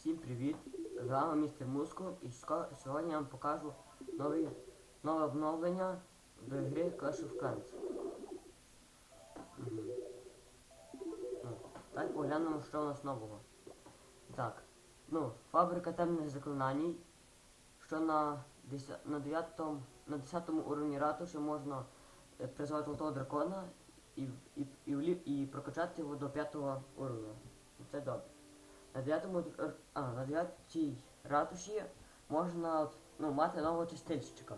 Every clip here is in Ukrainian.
Всім привіт! З вами містер Муско і сьогодні я вам покажу новий, нове обновлення до гри Clash of Clans. Мгм. Ну, так поглянемо, що у нас нового. Так, ну, фабрика темних заклинань, що на 10, на 9, на 10 уровні ратуші можна е, призвати золотого дракона і, і, і, влі- і прокачати його до 5 уровня. Це добре. На 9 а, на 9 ратуші можна ну, мати нового чистильщика.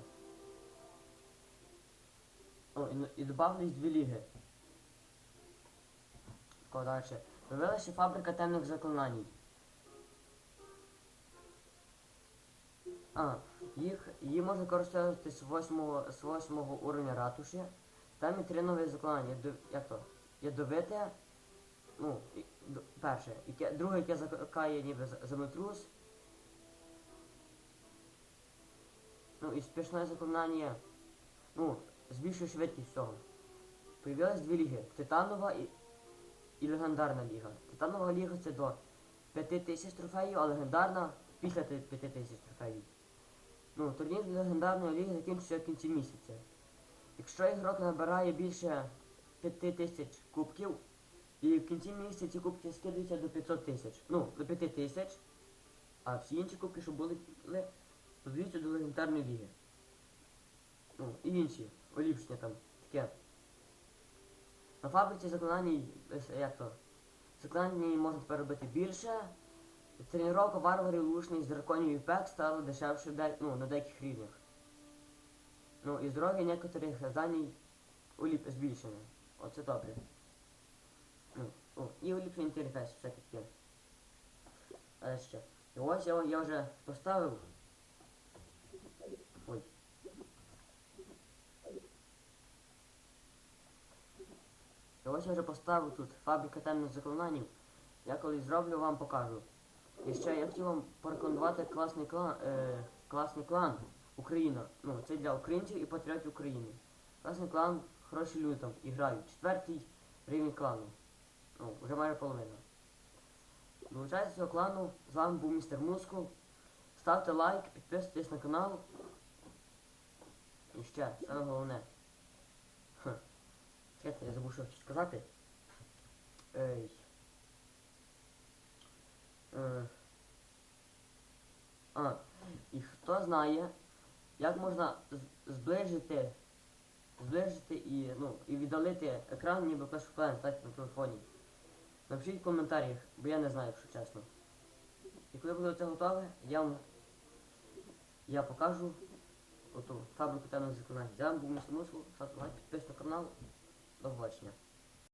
О, і, і додавались дві ліги. Тако далі. Появилася фабрика темних заклинань. А, їх, її можна користуватися з 8, з 8 уровня ратуші. Там є три нові заклинання. Ядовите, ну, перше, яке, друге, яке закликає ніби землетрус. Ну і спішне заклинання, ну, збільшує швидкість всього. Появилось дві ліги. Титанова і, і легендарна ліга. Титанова ліга це до 5000 трофеїв, а легендарна після 5000 трофеїв. Ну, турнір легендарної ліги закінчується в кінці місяця. Якщо ігрок набирає більше 5000 кубків, і в кінці місяця ці кубки скидаються до 500 тисяч. Ну, до 5 тисяч, а всі інші кубки, що були, додаються до легендарної ліги. Ну, і інші, оліпшення там, таке. На фабриці заклинань, як то, заклинань можна тепер робити більше. Тренування варварів, лучниць, драконів і пек стало дешевше ну, на деяких рівнях. Ну і здоров'я некоторих зданій уліп збільшене. Оце добре. О, і уліпшений інтерфейс, все таке. А ще. І ось я, я вже поставив. Ой. І ось я вже поставив тут фабрика темних заклинань. Я колись зроблю, вам покажу. І ще я хотів вам порекомендувати класний клан, е, класний клан Україна. Ну, це для українців і патріотів України. Класний клан, хороші люди там і грають. Четвертий рівень клану. Ну, вже майже половина. Долучайтеся до клану. З вами був містер Мускул. Ставте лайк, підписуйтесь на канал. І ще, саме головне. Ха. Чекайте, я забув що хочу сказати. Ей. Е. А, і хто знає, як можна зближити, зближити і, ну, і віддалити екран, ніби Clans, так, на телефоні. Напишіть в коментарях, бо я не знаю, якщо чесно. І коли буде це готове, я вам я покажу оту фабрику темних заклинань. Я був містер Мускул, ставте лайк, підписуйтесь на канал. До побачення.